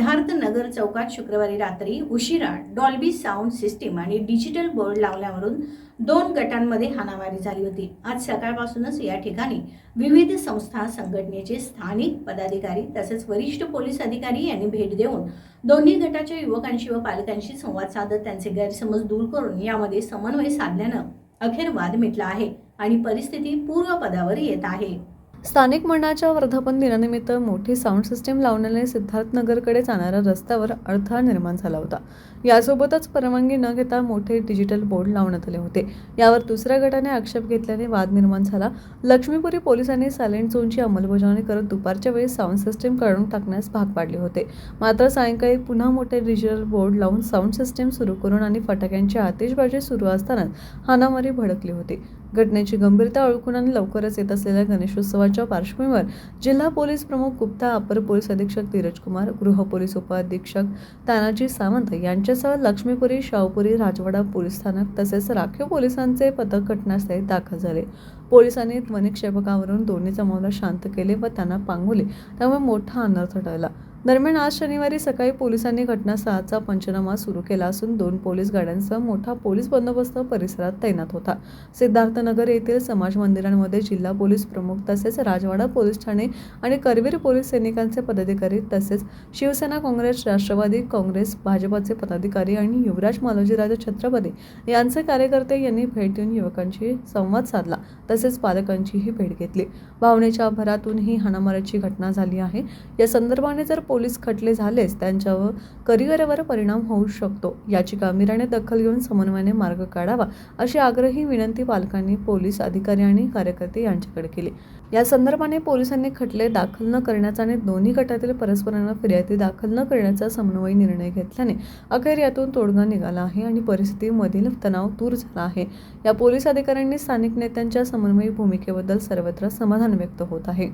सिद्धार्थ नगर चौकात शुक्रवारी रात्री उशिरा डॉल्बी साऊंड सिस्टीम आणि डिजिटल बोर्ड लावल्यावरून दोन गटांमध्ये हाणामारी झाली होती. आज सकाळपासूनच या ठिकाणी विविध संस्था संघटनेचे स्थानिक पदाधिकारी तसेच वरिष्ठ पोलीस अधिकारी यांनी भेट देऊन दोन्ही गटाच्या युवकांशी व पालकांशी संवाद साधत त्यांचे गैरसमज दूर करून यामध्ये समन्वय साधल्यानं अखेर वाद मिटला आहे आणि परिस्थिती पूर्वपदावर येत आहे. स्थानिक मंडळाच्या वर्धापन दिनानिमित्त मोठी साऊंड सिस्टीम लावण्याने सिद्धार्थनगरकडे जाणाऱ्या रस्त्यावर अडथळा निर्माण झाला होता. यासोबतच परवानगी न घेता मोठे डिजिटल बोर्ड लावण्यात आले होते. यावर दुसऱ्या गटाने आक्षेप घेतल्याने वाद निर्माण झाला. लक्ष्मीपुरी पोलिसांनी सायलेंट झोनची अंमलबजावणी करत दुपारच्या वेळी साऊंड सिस्टीम काढून टाकण्यास भाग पाडले होते. मात्र सायंकाळी पुन्हा मोठे डिजिटल बोर्ड लावून साऊंड सिस्टीम सुरू करून आणि फटाक्यांची आतिषबाजी सुरू असतानाच हानामारी भडकली होती. घटनेची गंभीरता ओळखून आणि लवकरच येत असलेल्या गणेशोत्सवाच्या पार्श्वभूमीवर जिल्हा पोलीस प्रमुख गुप्ता अपर पोलीस अधीक्षक धीरज कुमार गृह पोलीस उपअधीक्षक तानाजी सावंत यांच्यासह लक्ष्मीपुरी शाहूपुरी राजवाडा पोलीस स्थानक तसेच राखीव पोलिसांचे पथक घटनास्थळी दाखल झाले. पोलिसांनी ध्वनिक्षेपकावरून दोन्ही जमावला शांत केले व त्यांना पांगवले त्यामुळे मोठा अनर्थ टळला. दरम्यान आज शनिवारी सकाळी पोलिसांनी घटनास्थळाचा पंचनामा सुरू केला असून दोन पोलीस गाड्यांसह मोठा पोलीस बंदोबस्त परिसरात तैनात होता. सिद्धार्थनगर येथील समाज मंदिरांमध्ये जिल्हा पोलीस प्रमुख तसेच राजवाडा पोलीस ठाणे आणि करवीर पोलीस सैनिकांचे पदाधिकारी तसेच शिवसेना काँग्रेस राष्ट्रवादी काँग्रेस भाजपाचे पदाधिकारी आणि युवराज मालोजीराजे छत्रपती यांचे कार्यकर्ते यांनी भेट देऊन युवकांशी संवाद साधला. तसेच पालकांचीही भेट घेतली. भावनेच्या भरातून ही हाणामाराची घटना झाली आहे. या संदर्भाने जर पोलीस खटले झालेच त्यांच्यावर करिअरवर परिणाम होऊ शकतो. याची गांभीर्याने दखल घेऊन समन्वयाने मार्ग काढावा अशी आग्रही विनंती पालकांनी पोलीस अधिकारी आणि कार्यकर्ते यांच्याकडे केली. या संदर्भाने पोलिसांनी खटले दाखल न करण्याचा आणि दोन्ही गटातील परस्परांना फिर्यादी दाखल न करण्याचा समन्वयी निर्णय घेतल्याने अखेर यातून तोडगा निघाला आहे आणि परिस्थितीमधील तणाव दूर झाला आहे. या पोलीस अधिकाऱ्यांनी स्थानिक नेत्यांच्या समन्वयी भूमिकेबद्दल सर्वत्र समाधान व्यक्त होत आहे.